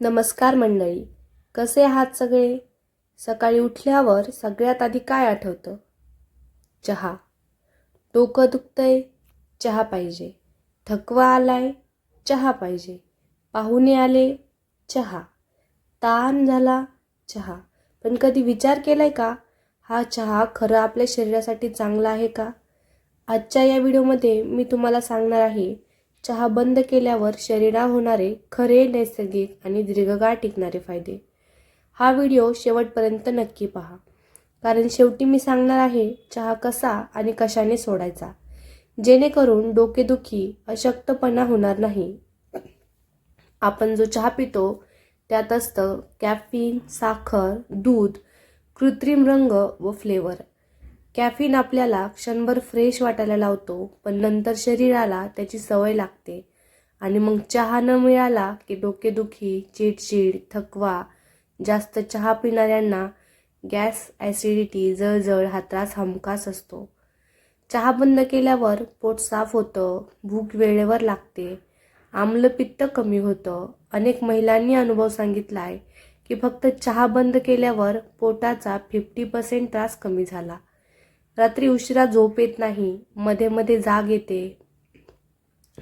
नमस्कार मंडळी कसे आहात सगळे? सकाळी उठल्यावर सगळ्यात आधी काय आठवतं? चहा. डोकं दुखतंय चहा पाहिजे. थकवा आलाय चहा पाहिजे. पाहुणे आले चहा. ताण झाला चहा. पण कधी विचार केलाय का? हा चहा खरं आपल्या शरीरासाठी चांगला आहे का? आजच्या या व्हिडिओमध्ये मी तुम्हाला सांगणार आहे चहा बंद केल्यावर शरीरावर होणारे खरे नैसर्गिक आणि दीर्घकाळ टिकणारे फायदे. हा व्हिडिओ शेवटपर्यंत नक्की पहा. कारण शेवटी मी सांगणार आहे चहा कसा आणि कशाने सोडायचा. जेणेकरून डोकेदुखी अशक्तपणा होणार नाही. आपण जो चहा पितो त्यात असतं कॅफिन साखर दूध कृत्रिम रंग व फ्लेवर कॅफिन आपल्याला क्षणभर फ्रेश वाटायला लावतो पण नंतर शरीराला त्याची सवय लागते. आणि मग चहा न मिळाला की डोकेदुखी चिडचिड थकवा जास्त चहा पिणाऱ्यांना गॅस ॲसिडिटी जळजळ हा त्रास हमखास असतो. चहा बंद केल्यावर पोट साफ होतं भूक वेळेवर लागते. आम्लपित्त कमी होतं. अनेक महिलांनी अनुभव सांगितला आहे की फक्त चहा बंद केल्यावर पोटाचा फिफ्टी पर्सेंट त्रास कमी झाला. रात्री उशिरा झोप येत नाही मध्ये मध्ये जाग येते.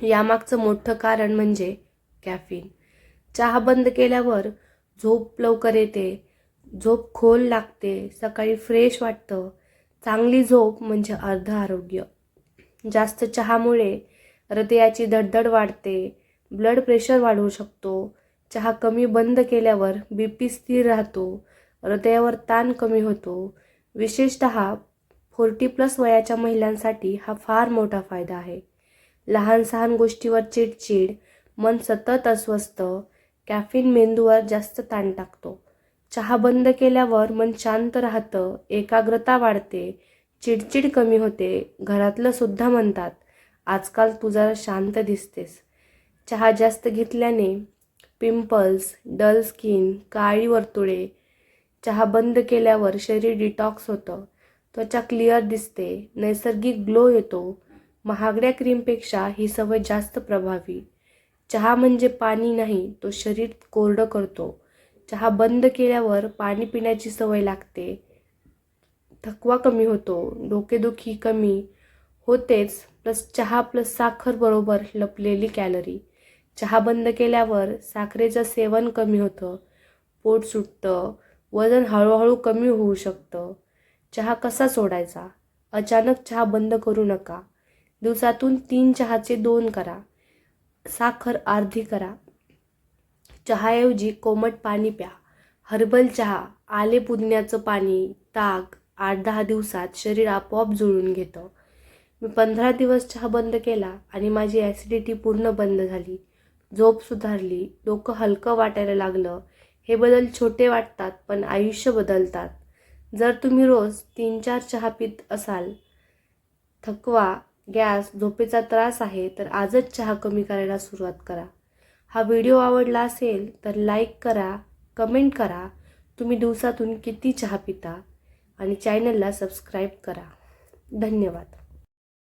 यामागचं मोठं कारण म्हणजे कॅफिन. चहा बंद केल्यावर झोप लवकर येते. झोप खोल लागते सकाळी फ्रेश वाटतं. चांगली झोप म्हणजे अर्ध आरोग्य. जास्त चहामुळे हृदयाची धडधड वाढते ब्लड प्रेशर वाढवू शकतो. चहा कमी बंद केल्यावर बी पी स्थिर राहतो हृदयावर ताण कमी होतो. विशेषत फोर्टी प्लस वयाच्या महिलांसाठी हा फार मोठा फायदा आहे. लहान सहान गोष्टीवर चिडचिड मन सतत अस्वस्थ कॅफिन मेंदूवर जास्त ताण टाकतो. चहा बंद केल्यावर मन शांत राहतं एकाग्रता वाढते चिडचिड कमी होते घरातलं सुद्धा म्हणतात आजकाल तू जरा शांत दिसतेस. चहा जास्त घेतल्याने पिंपल्स डल स्किन काळी वर्तुळे चहा बंद केल्यावर शरीर डिटॉक्स होतं. त्वचा क्लिअर दिसते नैसर्गिक ग्लो येतो. महागड्या क्रीमपेक्षा ही सवय जास्त प्रभावी. चहा म्हणजे पाणी नाही तो शरीर कोरडं करतो. चहा बंद केल्यावर पाणी पिण्याची सवय लागते. थकवा कमी होतो डोकेदुखी कमी होतेच प्लस चहा प्लस साखर बरोबर लपलेली कॅलरी. चहा बंद केल्यावर साखरेचं सेवन कमी होतं. पोट सुटतं वजन हळूहळू कमी होऊ शकतं. चहा कसा सोडायचा? अचानक चहा बंद करू नका. दिवसातून तीन चहाचे दोन करा. साखर अर्धी करा. चहाऐवजी कोमट पाणी प्या. हर्बल चहा आले पुदिन्याचं पाणी ताक आठ दहा दिवसात शरीर आपोआप जुळून घेतं. मी पंधरा दिवस चहा बंद केला आणि माझी ॲसिडिटी पूर्ण बंद झाली. झोप सुधारली. डोकं हलकं वाटायला लागलं. हे बदल छोटे वाटतात पण आयुष्य बदलतात. जर तुम्ही रोज तीन चार चहा पित असाल थकवा गॅस झोपेचा त्रास आहे तर आजच चहा कमी करायला सुरुवात करा. हा व्हिडिओ आवडला असेल तर लाईक करा कमेंट करा. तुम्ही दिवसातून किती चहा पिता? आणि चॅनलला सबस्क्राईब करा. धन्यवाद.